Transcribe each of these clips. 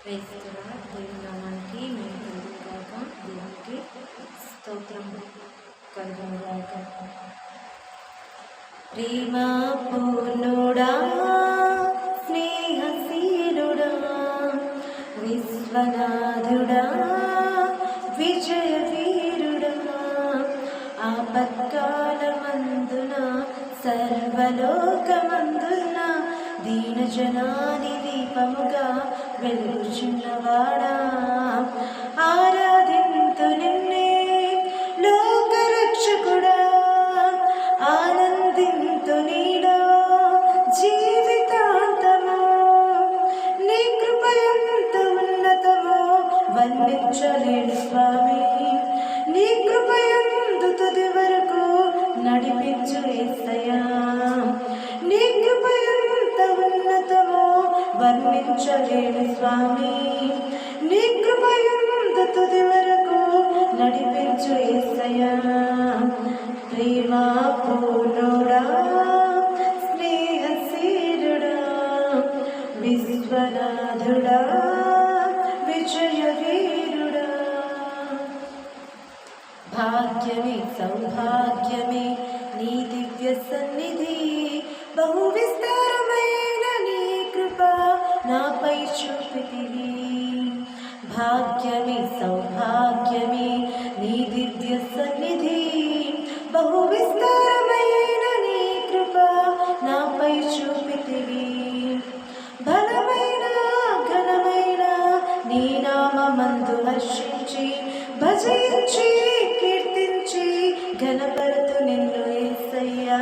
క్రైస్తవ దేవుని నామానికి మేము కలుగుగాక దేవునికి స్తోత్రం కలుగుగాక ప్రేమ పూర్ణుడా స్నేహశీలుడా విశ్వనాథుడా విజయ వీరుడా ఆపత్కాలమందున సర్వలోకమందున దీనజనాని దీపముగా వెలుగుచున్నవాడా ఆరాధింతు వర్ణించలేడు స్వామి. నీ కృపయందు తుది వరకు నడిపించు ఏసయ్యా. ప్రేమా పూర్ణుడా స్నేహశీలుడా విశ్వనాథుడా విజయ వీరుడా భాగ్యమే సౌభాగ్యమే నీ దివ్య సన్నిధి బహువి సౌభాగ్యమే సౌభాగ్యమే. నీ దివ్య సన్నిధి బహు విస్తారమైన నీ కృప నాపై చూపితివి. బలమైన ఘనమైన నీ నామందు హర్షించి భజించి కీర్తించి ఘనపరతు నిన్ను ఏసయ్యా.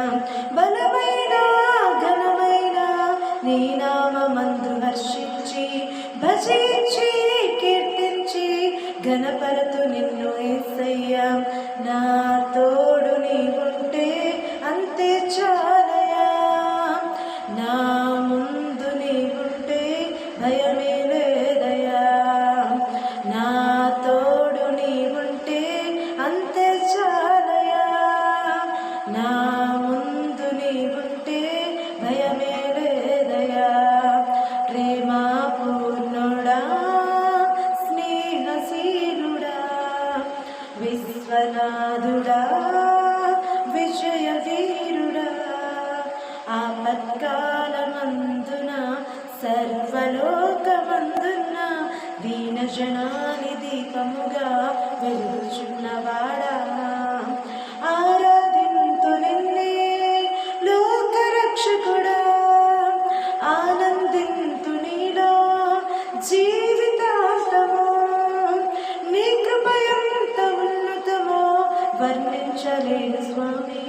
బలమైన ఘనమైన నీ నామందు హర్షించి భజించి ఘనపరతు నిన్ను ఏసయ్యా. నా తోడు నీ ఉంటే అంతే విశ్వనాథుడా విజయ వీరుడా ఆపత్కాలమందున సర్వలోకమందున దీన జనాని దీపముగా వెలుగుచున్నవాడా వర్ణించలేను స్వామి